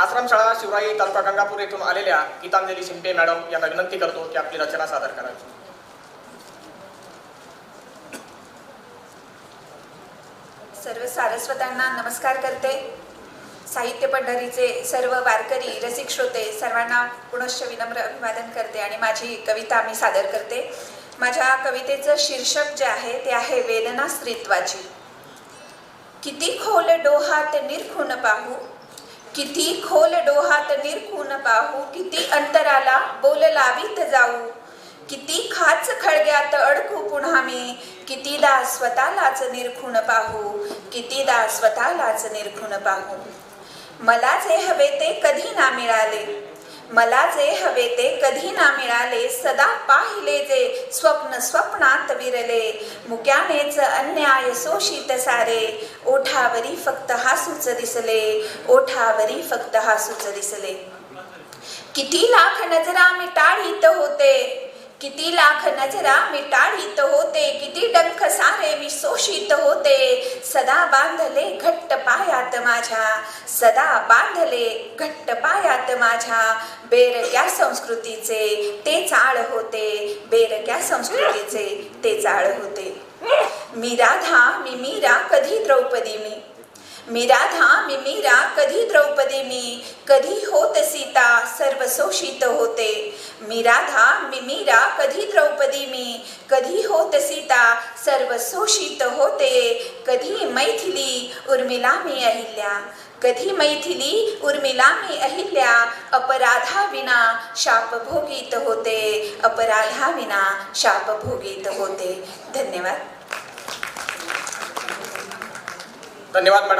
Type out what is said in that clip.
आश्रमशाळा शिवराई तालुका गंगापूर येथून आलेल्या गीतांजली शिंपे मॅडम यांना विनंती करतो की आपली रचना सादर करावी. सर्व सारस्वतांना नमस्कार करते. साहित्य पंढरीचे सर्व वारकरी रसिक श्रोते सर्वांना पुनश्च विनम्र अभिवादन करते आणि माझी कविता मी सादर करते. माझ्या कवितेचं शीर्षक जे आहे ते आहे वेदना स्त्रीत्वाची. किती खोल डोहात निरखून पाहू किती खोल डोहात निरखून पाहू किती अंतराला बोल लावीत जाऊ किती खाच खळग्यात अडकू पुन्हा मी कितीदा स्वतःलाच निरखून पाहू कितीदा स्वतःलाच निरखून पाहू. मला जे हवे ते कधी ना मिळाले. मला जे हवे ते कधी ना मिळाले सदा पाहिले जे स्वप्न स्वप्नात विरले. मुक्यानेच अन्याय शोषित सारे. ओठावरी फक्त हासूच दिसले ओठावरी फक्त हासूच दिसले. किती लाख नजरा मी टाळीत होते. किती लाख नजरा मिटाळीत होते किती डंख सारे मी शोषित होते. सदा बांधले घट्ट पायात माझ्या सदा बांधले घट्ट पायात माझ्या. बेरक्या संस्कृतीचे ते चाळ होते बेरक्या संस्कृतीचे ते चाळ होते. मी राधा मी मीरा कधी द्रौपदी मी? मी राधा मी मीरा कधी द्रौपदी मी? कधी होत सीता सर्व शोषित होते. मी राधा मी मीरा कधी द्रौपदी मी? कधी होत सीता? सर्व शोषित होते कधी मैथिली उर्मिला मी अहिल्या? कधी मैथिली उर्मिला मी अहिल्या? अपराधा विना शाप भोगीत होते अपराधा विना शाप भोगीत होते. धन्यवाद. धन्यवाद मॅडम.